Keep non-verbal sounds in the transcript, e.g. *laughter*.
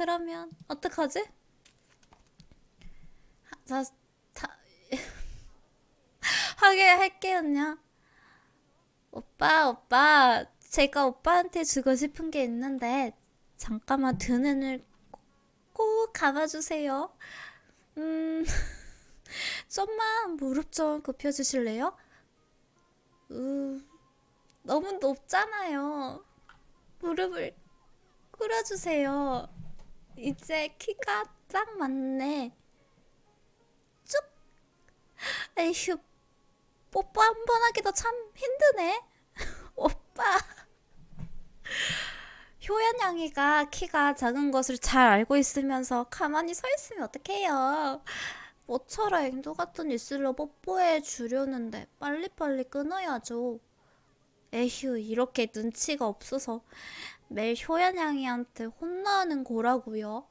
그러면 어떡하지? 하- 자, 다 *laughs* 하게 할게요냐. 오빠, 오빠, 제가 오빠한테 주고 싶은 게 있는데 잠깐만 두 눈을 꼭, 꼭 감아주세요. 음, *laughs* 좀만 무릎 좀 굽혀주실래요? 으, 너무 높잖아요. 무릎을 꿇어주세요. 이제 키가 딱 맞네. 쭉. 에휴, 뽀뽀 한 번 하기도 참 힘드네. *laughs* 오빠. 효연 양이가 키가 작은 것을 잘 알고 있으면서 가만히 서 있으면 어떡해요. 모처럼 앵두 같은 입술로 뽀뽀해 주려는데 빨리빨리 끊어야죠. 에휴, 이렇게 눈치가 없어서 매일 효연 양이한테 혼나는 거라고요.